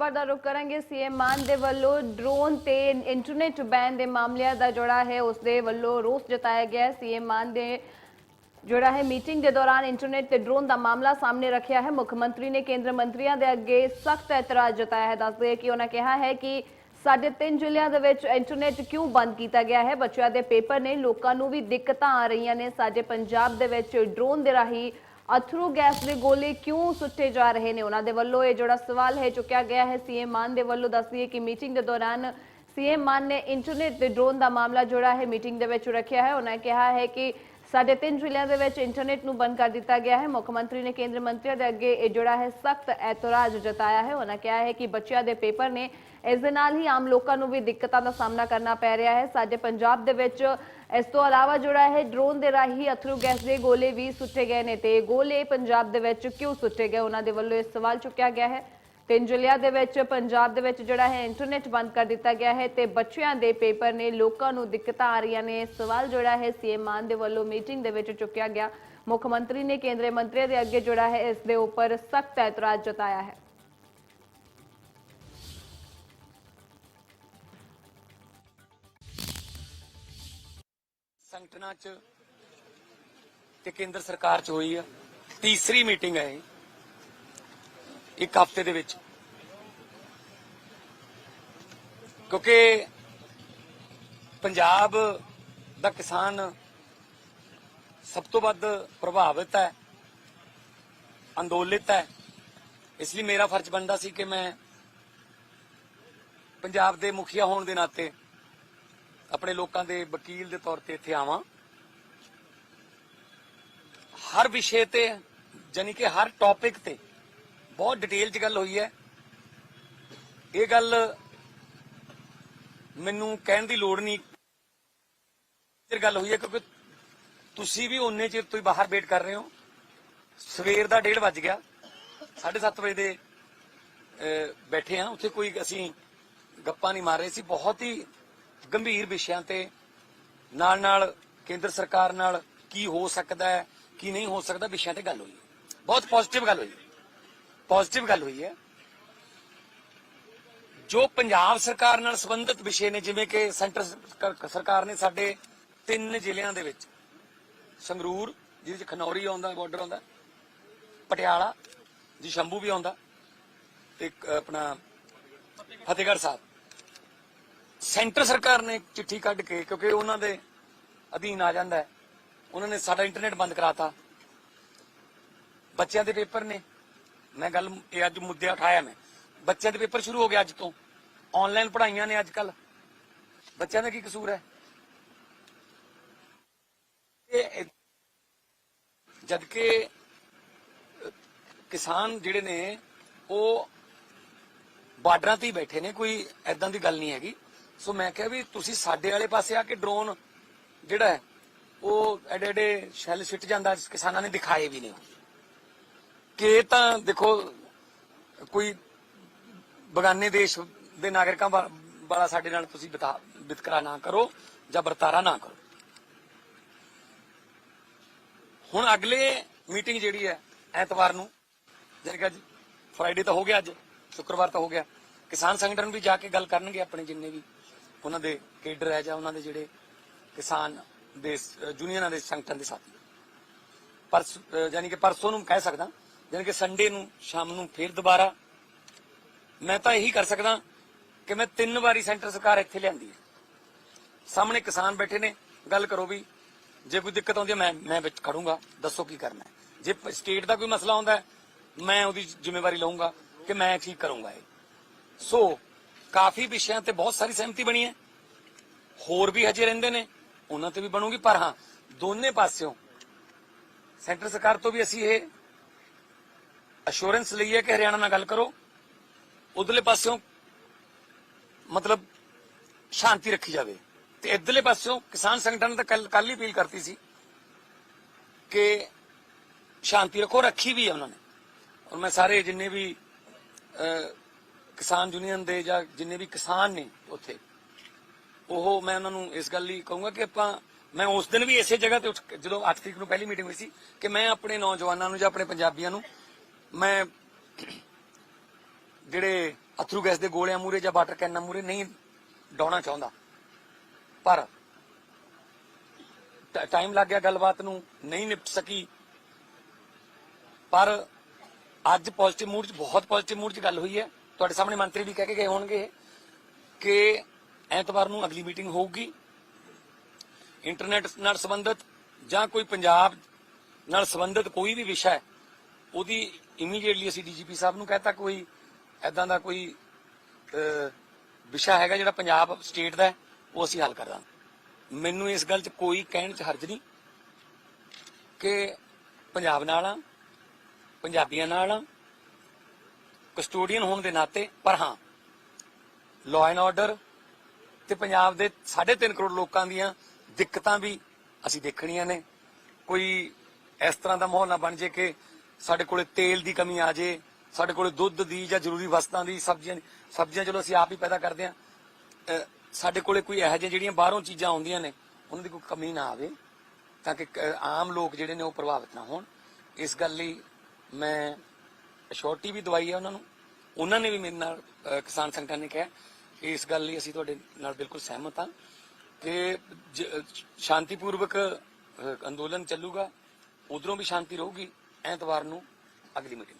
ਖਬਰ ਦਾ ਰੁਕ ਕਰਾਂਗੇ। ਸੀਐਮ ਮਾਨ ਦੇ ਵੱਲੋਂ ਡਰੋਨ ਤੇ ਇੰਟਰਨੈਟ ਬੈਨ ਦੇ ਮਾਮਲਿਆਂ ਦਾ ਜਿਹੜਾ ਹੈ। ਉਸ ਦੇ ਵੱਲੋਂ ਰੋਸ ਜਤਾਇਆ ਗਿਆ ਸੀਐਮ ਮਾਨ ਦੇ ਜਿਹੜਾ ਹੈ। ਮੀਟਿੰਗ ਦੇ ਦੌਰਾਨ ਇੰਟਰਨੈਟ ਤੇ ਡਰੋਨ ਦਾ ਮਾਮਲਾ ਸਾਹਮਣੇ ਰੱਖਿਆ ਹੈ। ਮੁੱਖ ਮੰਤਰੀ ਨੇ ਕੇਂਦਰ ਮੰਤਰੀਆਂ ਦੇ ਅੱਗੇ ਸਖਤ ਇਤਰਾਜ਼ ਜਤਾਇਆ ਹੈ। ਦੱਸਦੇ ਕਿ ਉਹਨਾਂ ਕਿਹਾ ਹੈ ਕਿ ਸਾਡੇ ਤਿੰਨ ਜ਼ਿਲ੍ਹਿਆਂ ਦੇ ਵਿੱਚ ਇੰਟਰਨੈਟ ਕਿਉਂ ਬੰਦ ਕੀਤਾ ਗਿਆ ਹੈ? ਬੱਚਿਆਂ ਦੇ ਪੇਪਰ ਨੇ, ਲੋਕਾਂ ਨੂੰ ਵੀ ਦਿੱਕਤਾਂ ਆ ਰਹੀਆਂ ਨੇ। ਸਾਡੇ ਪੰਜਾਬ ਦੇ ਵਿੱਚ ਡਰੋਨ ਦੇ ਰਾਹੀਂ ਅਥਰੂ ਗੈਸ ਦੇ ਗੋਲੇ ਕਿਉਂ ਸੁੱਟੇ ਜਾ ਰਹੇ ਨੇ? ਉਹਨਾਂ ਦੇ ਵੱਲੋਂ ਇਹ ਜਿਹੜਾ ਸਵਾਲ ਹੈ ਚੁੱਕਿਆ ਗਿਆ ਹੈ। ਸੀਐਮ ਮਾਨ ਦੇ ਵੱਲੋਂ ਦੱਸਦੀ ਹੈ ਕਿ ਮੀਟਿੰਗ ਦੇ ਦੌਰਾਨ ਸੀਐਮ ਮਾਨ ਨੇ ਇੰਟਰਨੈਟ ਤੇ ਡਰੋਨ ਦਾ ਮਾਮਲਾ ਜਿਹੜਾ ਹੈ, ਮੀਟਿੰਗ ਦੇ ਵਿੱਚ ਰੱਖਿਆ ਹੈ। ਉਹਨਾਂ ਕਿਹਾ ਹੈ ਕਿ ਸਾਡੇ ਤਿੰਨ ਜ਼ਿਲ੍ਹਿਆਂ ਦੇ ਵਿੱਚ ਇੰਟਰਨੈਟ ਨੂੰ ਬੰਦ ਕਰ ਦਿੱਤਾ ਗਿਆ ਹੈ। ਮੁੱਖ ਮੰਤਰੀ ਨੇ ਕੇਂਦਰ ਮੰਤਰੀਆਂ ਦੇ ਅੱਗੇ ਇਹ ਜਿਹੜਾ ਹੈ, ਸਖਤ ਐਤਰਾਜ਼ ਜਤਾਇਆ ਹੈ। ਉਹਨਾਂ ਕਿਹਾ ਹੈ ਕਿ ਬੱਚਿਆਂ ਦੇ ਪੇਪਰ ਨੇ ਇਸ ਦੇ ਨਾਲ ਹੀ ਆਮ ਲੋਕਾਂ ਨੂੰ ਵੀ ਦਿੱਕਤਾਂ ਦਾ ਸਾਹਮਣਾ ਕਰਨਾ ਪੈ ਰਿਹਾ ਹੈ। ਸਾਡੇ ਪੰਜਾਬ ਦੇ ਵਿੱਚ ਇਸ ਤੋਂ ਇਲਾਵਾ ਜਿਹੜਾ ਹੈ, ਡਰੋਨ ਦੇ ਰਾਹੀਂ ਅਥਰੂ ਗੈਸ ਦੇ ਗੋਲੇ ਵੀ ਸੁੱਟੇ ਗਏ ਨੇ ਤੇ ਇਹ ਗੋਲੇ ਪੰਜਾਬ ਦੇ ਵਿੱਚ ਕਿਉਂ ਸੁੱਟੇ ਗਏ? ਉਹਨਾਂ ਦੇ ਵੱਲੋਂ ਇਹ ਸਵਾਲ ਚੁੱਕਿਆ ਗਿਆ ਹੈ। ਤਿੰਨ ਜ਼ਿਲ੍ਹਿਆਂ ਦੇ ਵਿੱਚ, ਪੰਜਾਬ ਦੇ ਵਿੱਚ ਜਿਹੜਾ ਹੈ ਇੰਟਰਨੈਟ ਬੰਦ ਕਰ ਦਿੱਤਾ ਗਿਆ ਹੈ ਤੇ ਬੱਚਿਆਂ ਦੇ ਪੇਪਰ ਨੇ ਲੋਕਾਂ ਨੂੰ ਦਿੱਕਤਾਂ ਆ ਰਹੀਆਂ ਨੇ। ਸਵਾਲ ਜਿਹੜਾ ਹੈ ਸੀਐਮ ਮਾਨ ਦੇ ਵੱਲੋਂ ਮੀਟਿੰਗ ਦੇ ਵਿੱਚ ਚੁੱਕਿਆ ਗਿਆ। ਮੁੱਖ ਮੰਤਰੀ ਨੇ ਕੇਂਦਰੀ ਮੰਤਰੀਆਂ ਦੇ ਅੱਗੇ ਜਿਹੜਾ ਹੈ ਇਸ ਦੇ ਉੱਪਰ ਸਖਤ ਇਤਰਾਜ਼ ਜਤਾਇਆ ਹੈ। ਸੰਗਠਨਾਂ 'ਚ ਤੇ ਕੇਂਦਰ ਸਰਕਾਰ 'ਚ ਹੋਈ ਆ। ਤੀਸਰੀ ਮੀਟਿੰਗ ਹੈ ਇੱਕ ਹਫ਼ਤੇ ਦੇ ਵਿੱਚ। ਕਿਉਂਕਿ ਪੰਜਾਬ ਦਾ ਕਿਸਾਨ ਸਭ ਤੋਂ ਵੱਧ ਪ੍ਰਭਾਵਿਤ ਹੈ, ਅੰਦੋਲਿਤ ਹੈ। ਇਸ ਲਈ ਮੇਰਾ ਫਰਜ਼ ਬਣਦਾ ਸੀ ਕਿ ਮੈਂ ਪੰਜਾਬ ਦੇ ਮੁਖੀਆ ਹੋਣ ਦੇ ਨਾਤੇ ਆਪਣੇ ਲੋਕਾਂ ਦੇ ਵਕੀਲ ਦੇ ਤੌਰ ਤੇ ਇੱਥੇ ਆਵਾਂ। ਹਰ ਵਿਸ਼ੇ ਤੇ ਜਾਨੀ ਕਿ ਹਰ ਟੌਪਿਕ ਤੇ ਬਹੁਤ ਡਿਟੇਲ 'ਚ ਗੱਲ ਹੋਈ ਹੈ। ਇਹ ਗੱਲ ਮੈਨੂੰ ਕਹਿਣ ਦੀ ਲੋੜ ਨਹੀਂ। ਇਹ ਗੱਲ ਹੋਈ ਹੈ ਕਿਉਂਕਿ ਤੁਸੀਂ ਵੀ ਉਨੇ ਚਿਰ ਤੋਂ ਹੀ ਬਾਹਰ ਵੇਟ ਕਰ ਰਹੇ ਹੋ। ਸਵੇਰ ਦਾ 1:30 ਵੱਜ ਗਿਆ। 7:30 ਵਜੇ ਦੇ ਬੈਠੇ ਆ ਉੱਥੇ ਕੋਈ ਅਸੀਂ ਗੱਪਾਂ ਨਹੀਂ ਮਾਰ ਰਹੇ ਸੀ। ਬਹੁਤ ਹੀ ਗੰਭੀਰ ਵਿਸ਼ਿਆਂ ਤੇ ਨਾਲ ਨਾਲ ਕੇਂਦਰ ਸਰਕਾਰ ਨਾਲ ਕੀ ਹੋ ਸਕਦਾ ਹੈ, ਕੀ ਨਹੀਂ ਹੋ ਸਕਦਾ, ਵਿਸ਼ਿਆਂ ਤੇ ਗੱਲ ਹੋਈ ਹੈ। ਬਹੁਤ ਪੋਜ਼ਿਟਿਵ ਗੱਲ ਹੋਈ ਪੋਜ਼ਿਟਿਵ ਗੱਲ ਹੋਈ ਹੈ। ਜੋ ਪੰਜਾਬ ਸਰਕਾਰ ਨਾਲ ਸੰਬੰਧਿਤ ਵਿਸ਼ੇ ਨੇ, ਜਿਵੇਂ ਕਿ ਸੈਂਟਰ ਸਰਕਾਰ- ਨੇ ਸਾਡੇ ਤਿੰਨ ਜ਼ਿਲ੍ਹਿਆਂ ਦੇ ਵਿੱਚ, ਸੰਗਰੂਰ, ਜਿਹਦੇ ਵਿੱਚ ਖਨੌਰੀ ਆਉਂਦਾ ਬਾਰਡਰ ਆਉਂਦਾ, ਪਟਿਆਲਾ, ਜੀ ਸ਼ੰਭੂ ਵੀ ਆਉਂਦਾ, ਤੇ ਇੱਕ ਆਪਣਾ ਫਤਿਹਗੜ੍ਹ ਸਾਹਿਬ। ਸੈਂਟਰ ਸਰਕਾਰ ਨੇ ਚਿੱਠੀ ਕੱਢ ਕੇ, ਕਿਉਂਕਿ ਉਹਨਾਂ ਦੇ ਅਧੀਨ ਆ ਜਾਂਦਾ ਉਹਨਾਂ ਨੇ ਸਾਡਾ ਇੰਟਰਨੈਟ ਬੰਦ ਕਰਾਤਾ। ਬੱਚਿਆਂ ਦੇ ਪੇਪਰ ਨੇ ਮੈਂ ਗੱਲ ਇਹ ਅੱਜ ਮੁੱਦੇ ਉਠਾਇਆ ਮੈਂ। ਬੱਚਿਆਂ ਦੇ ਪੇਪਰ ਸ਼ੁਰੂ ਹੋ ਗਿਆ ਅੱਜ ਤੋਂ। ਆਨਲਾਈਨ ਪੜ੍ਹਾਈਆਂ ਨੇ ਅੱਜ ਕੱਲ ਬੱਚਿਆਂ ਦਾ ਕੀ ਕਸੂਰ ਹੈ? ਇਹ ਜਦ ਕਿ ਕਿਸਾਨ ਜਿਹੜੇ ਨੇ, ਉਹ ਬਾਰਡਰਾਂ ਤੇ ਹੀ ਬੈਠੇ ਨੇ, ਕੋਈ ਐਦਾਂ ਦੀ ਗੱਲ ਨਹੀਂ ਹੈਗੀ। ਸੋ ਮੈਂ ਕਿਹਾ ਵੀ ਤੁਸੀਂ ਸਾਡੇ ਵਾਲੇ ਪਾਸੇ ਆ ਕੇ ਡਰੋਨ ਜਿਹੜਾ ਉਹ ਐਡੇ ਐਡੇ ਸ਼ੈਲ ਸਿੱਟ ਜਾਂਦਾ, ਕਿਸਾਨਾਂ ਨੇ ਦਿਖਾਏ ਵੀ ਨੇ। ਕਿ ਤਾਂ ਦੇਖੋ, ਕੋਈ ਬਗਾਨੇ ਦੇਸ਼ ਦੇ ਨਾਗਰਿਕਾਂ ਵਾਲਾ ਸਾਡੇ ਨਾਲ ਤੁਸੀਂ ਬਿਤਾ- ਵਿਤਕਰਾ ਨਾ ਕਰੋ ਜਾਂ ਵਰਤਾਰਾ ਨਾ ਕਰੋ। ਹੁਣ ਅਗਲੇ ਮੀਟਿੰਗ ਜਿਹੜੀ ਹੈ ਐਤਵਾਰ ਨੂੰ, ਜਾਣੀ ਕਿ ਅੱਜ ਫਰਾਈਡੇ ਤਾਂ ਹੋ ਗਿਆ ਅੱਜ, ਸ਼ੁੱਕਰਵਾਰ ਤਾਂ ਹੋ ਗਿਆ, ਕਿਸਾਨ ਸੰਗਠਨ ਵੀ ਜਾ ਕੇ ਗੱਲ ਕਰਨਗੇ ਆਪਣੇ ਜਿੰਨੇ ਵੀ ਉਹਨਾਂ ਦੇ ਕੇਡਰ ਹੈ ਜਾਂ ਉਹਨਾਂ ਦੇ ਜਿਹੜੇ ਕਿਸਾਨ ਦੇ ਯੂਨੀਅਨਾਂ ਦੇ ਸੰਗਠਨ ਦੇ ਸਾਥੀ। ਪਰਸ ਅਹ ਕਿ ਪਰਸੋਂ ਨੂੰ ਕਹਿ ਸਕਦਾ ਯਾਨੀ ਕਿ ਸੰਡੇ ਨੂੰ, ਸ਼ਾਮ ਨੂੰ ਫੇਰ ਦੁਬਾਰਾ। ਮੈਂ ਤਾਂ ਇਹੀ ਕਰ ਸਕਦਾ ਕਿ ਮੈਂ ਤਿੰਨ ਵਾਰੀ ਸੈਂਟਰ ਸਰਕਾਰ ਇੱਥੇ ਲਿਆਂਦੀ ਹੈ। ਸਾਹਮਣੇ ਕਿਸਾਨ ਬੈਠੇ ਨੇ, ਗੱਲ ਕਰੋ ਵੀ, ਜੇ ਕੋਈ ਦਿੱਕਤ ਆਉਂਦੀ ਹੈ, ਮੈਂ ਮੈਂ ਵਿੱਚ ਖੜੂੰਗਾ, ਦੱਸੋ ਕੀ ਕਰਨਾ ਹੈ। ਜੇ ਸਟੇਟ ਦਾ ਕੋਈ ਮਸਲਾ ਆਉਂਦਾ ਹੈ, ਮੈਂ ਉਹਦੀ ਜ਼ਿੰਮੇਵਾਰੀ ਲਵਾਂਗਾ ਕਿ ਮੈਂ ਠੀਕ ਕਰੂੰਗਾ ਇਹ। ਸੋ ਕਾਫੀ ਵਿਸ਼ਿਆਂ ਤੇ ਬਹੁਤ ਸਾਰੀ ਸਹਿਮਤੀ ਬਣੀ ਹੈ। ਹੋਰ ਵੀ ਹਜੇ ਰਹਿੰਦੇ ਨੇ, ਉਹਨਾਂ ਤੇ ਵੀ ਬਣੂਗੀ, ਪਰ ਹਾਂ, ਦੋਨੇ ਪਾਸਿਓਂ ਸੈਂਟਰ ਸਰਕਾਰ ਤੋਂ ਵੀ ਅਸੀਂ ਇਹ ਅਸ਼ੋਰੈਂਸ ਲਈ ਹੈ ਕਿ ਹਰਿਆਣਾ ਨਾਲ ਗੱਲ ਕਰੋ। ਉਧਰਲੇ ਪਾਸਿਓਂ ਮਤਲਬ ਸ਼ਾਂਤੀ ਰੱਖੀ ਜਾਵੇ। ਤੇ ਇਧਰਲੇ ਪਾਸਿਓਂ ਕਿਸਾਨ ਸੰਗਠਨ ਤਾਂ ਕੱਲ ਕੱਲ ਹੀ ਅਪੀਲ ਕਰਤੀ ਸੀ ਕਿ ਸ਼ਾਂਤੀ ਰੱਖੋ, ਰੱਖੀ ਵੀ ਹੈ ਉਹਨਾਂ ਨੇ। ਔਰ ਮੈਂ ਸਾਰੇ ਜਿੰਨੇ ਵੀ ਕਿਸਾਨ ਯੂਨੀਅਨ ਦੇ ਜਾਂ ਜਿੰਨੇ ਵੀ ਕਿਸਾਨ ਨੇ ਉੱਥੇ, ਉਹ ਮੈਂ ਉਹਨਾਂ ਨੂੰ ਇਸ ਗੱਲ ਲਈ ਕਹੂੰਗਾ ਕਿ ਆਪਾਂ, ਮੈਂ ਉਸ ਦਿਨ ਵੀ ਇਸੇ ਜਗ੍ਹਾ ਤੇ ਉੱਠ ਜਦੋਂ 8 ਤਰੀਕ ਨੂੰ ਪਹਿਲੀ ਮੀਟਿੰਗ ਹੋਈ ਸੀ, ਕਿ ਮੈਂ ਆਪਣੇ ਨੌਜਵਾਨਾਂ ਨੂੰ ਜਾਂ ਆਪਣੇ ਪੰਜਾਬੀਆਂ ਨੂੰ ਮੈਂ ਜਿਹੜੇ ਅਥਰੂ ਗੈਸ ਦੇ ਗੋਲਿਆਂ ਮੂਰੇ ਜਾਂ ਵਾਟਰ ਕੈਨਾਂ ਮੂਰੇ ਨਹੀਂ ਡਾਉਣਾ ਚਾਹੁੰਦਾ। ਪਰ ਟਾਈਮ ਲੱਗ ਗਿਆ ਗੱਲਬਾਤ ਨੂੰ, ਨਹੀਂ ਨਿਪਟ ਸਕੀ। ਪਰ ਅੱਜ ਪੋਜ਼ਿਟਿਵ ਮੂਡ 'ਚ, ਬਹੁਤ ਪੋਜ਼ਿਟਿਵ ਮੂਡ 'ਚ ਗੱਲ ਹੋਈ ਹੈ। ਤੁਹਾਡੇ ਸਾਹਮਣੇ ਮੰਤਰੀ ਵੀ ਕਹਿ ਕੇ ਗਏ ਹੋਣਗੇ ਕਿ ਐਤਵਾਰ ਨੂੰ ਅਗਲੀ ਮੀਟਿੰਗ ਹੋਊਗੀ। ਇੰਟਰਨੈਟ ਨਾਲ ਸੰਬੰਧਿਤ ਜਾਂ ਕੋਈ ਪੰਜਾਬ ਨਾਲ ਸੰਬੰਧਿਤ ਕੋਈ ਵੀ ਵਿਸ਼ਾ ਹੈ ਉਹਦੀ ਇਮੀਡੀਏਟਲੀ ਅਸੀਂ ਡੀਜੀਪੀ ਸਾਹਿਬ ਨੂੰ ਕਹਤਾ ਕੋਈ ਐਦਾਂ ਦਾ ਕੋਈ ਵਿਸ਼ਾ ਹੈਗਾ ਜਿਹੜਾ ਪੰਜਾਬ ਸਟੇਟ ਦਾ ਉਹ ਅਸੀਂ ਹੱਲ ਕਰ ਦਾਂਗੇ। ਮੈਨੂੰ ਇਸ ਗੱਲ 'ਚ ਕੋਈ ਕਹਿਣ 'ਚ ਹਰਜ ਨਹੀਂ ਕਿ ਪੰਜਾਬ ਨਾਲ ਆ, ਪੰਜਾਬੀਆਂ ਨਾਲ ਆ ਕਸਟੋਡੀਅਨ ਹੋਣ ਦੇ ਨਾਤੇ, ਪਰ ਹਾਂ ਲਾਅ ਐਂਡ ਆਰਡਰ ਤੇ ਪੰਜਾਬ ਦੇ 3.5 ਕਰੋੜ ਲੋਕਾਂ ਦੀਆਂ ਦਿੱਕਤਾਂ ਵੀ ਅਸੀਂ ਦੇਖਣੀਆਂ ਨੇ। ਕੋਈ ਇਸ ਤਰ੍ਹਾਂ ਦਾ ਮਾਹੌਲ ਨਾ ਬਣ ਜੇ ਕਿ ਸਾਡੇ ਕੋਲੇ ਤੇਲ ਦੀ ਕਮੀ ਆ ਜੇ ਸਾਡੇ ਕੋਲੇ ਦੁੱਧ ਦੀ ਜਾਂ ਜ਼ਰੂਰੀ ਵਸਤਾਂ ਦੀ ਸਬਜ਼ੀਆਂ ਦੀ ਸਬਜ਼ੀਆਂ ਚਲੋ ਅਸੀਂ ਆਪ ਹੀ ਪੈਦਾ ਕਰਦੇ ਹਾਂ। ਸਾਡੇ ਕੋਲੇ ਕੋਈ ਇਹੋ ਜਿਹੀਆਂ ਜਿਹੜੀਆਂ ਬਾਹਰੋਂ ਚੀਜ਼ਾਂ ਆਉਂਦੀਆਂ ਨੇ ਉਹਨਾਂ ਦੀ ਕੋਈ ਕਮੀ ਨਾ ਆਵੇ ਤਾਂ ਕਿ ਕ- ਆਮ ਲੋਕ ਜਿਹੜੇ ਨੇ ਉਹ ਪ੍ਰਭਾਵਿਤ ਨਾ ਹੋਣ। ਇਸ ਗੱਲ ਲਈ ਮੈਂ ਅਸ਼ੋਰਟੀ ਵੀ ਦਵਾਈ ਹੈ ਉਹਨਾਂ ਨੂੰ। ਉਹਨਾਂ ਨੇ ਵੀ ਮੇਰੇ ਨਾਲ ਕਿਸਾਨ ਸੰਗਠਨ ਨੇ ਕਿਹਾ ਕਿ ਇਸ ਗੱਲ ਲਈ ਅਸੀਂ ਤੁਹਾਡੇ ਨਾਲ ਬਿਲਕੁਲ ਸਹਿਮਤ ਹਾਂ ਕਿ ਜ- ਸ਼ਾਂਤੀਪੂਰਵਕ ਅਹ, ਅੰਦੋਲਨ ਚੱਲੂਗਾ ਉਧਰੋਂ ਵੀ ਸ਼ਾਂਤੀ ਰਹੂਗੀ। ਐਤਵਾਰ ਨੂੰ ਅਗਲੀ ਮੀਟਿੰਗ